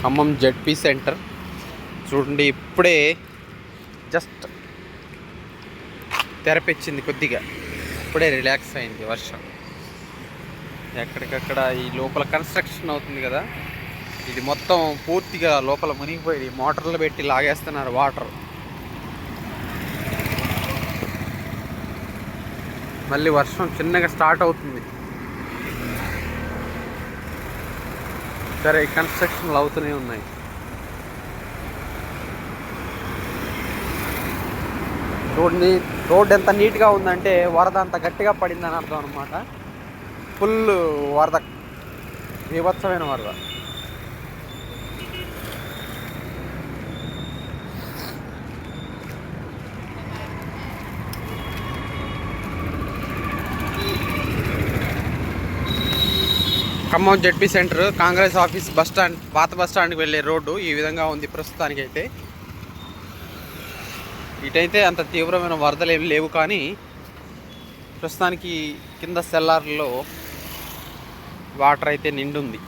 Khammam ZP centre. చూడండి ఇప్పుడే just తెరపెచ్చింది కొద్దిగా. ఇప్పుడే రిలాక్స్ అయింది వర్షం. ఎక్కడికక్కడ ఈ లోపల కన్స్ట్రక్షన్ అవుతుంది కదా. ఇది మొత్తం పూర్తిగా లోపల మునిగిపోయి మోటార్లు పెట్టి లాగేస్తున్నారు వాటర్ మళ్ళీ వర్షం చిన్నగా స్టార్ట్ అవుతుంది. సరే కన్స్ట్రక్షన్లు అవుతూనే ఉన్నాయి. రోడ్ని రోడ్ ఎంత నీట్గా ఉందంటే వరద అంత గట్టిగా పడిందని అర్థం అనమాట ఫుల్ వరద బీభత్సమైన వరద. Khammam ZP centre Congress office bus stand పాత బస్ స్టాండ్కి వెళ్ళే రోడ్డు ఈ విధంగా ఉంది ప్రస్తుతానికి అయితే ఇటైతే అంత తీవ్రమైన వరదలు ఏమి లేవు కానీ ప్రస్తుతానికి కింద సెల్లార్లో వాటర్ అయితే నిండుంది.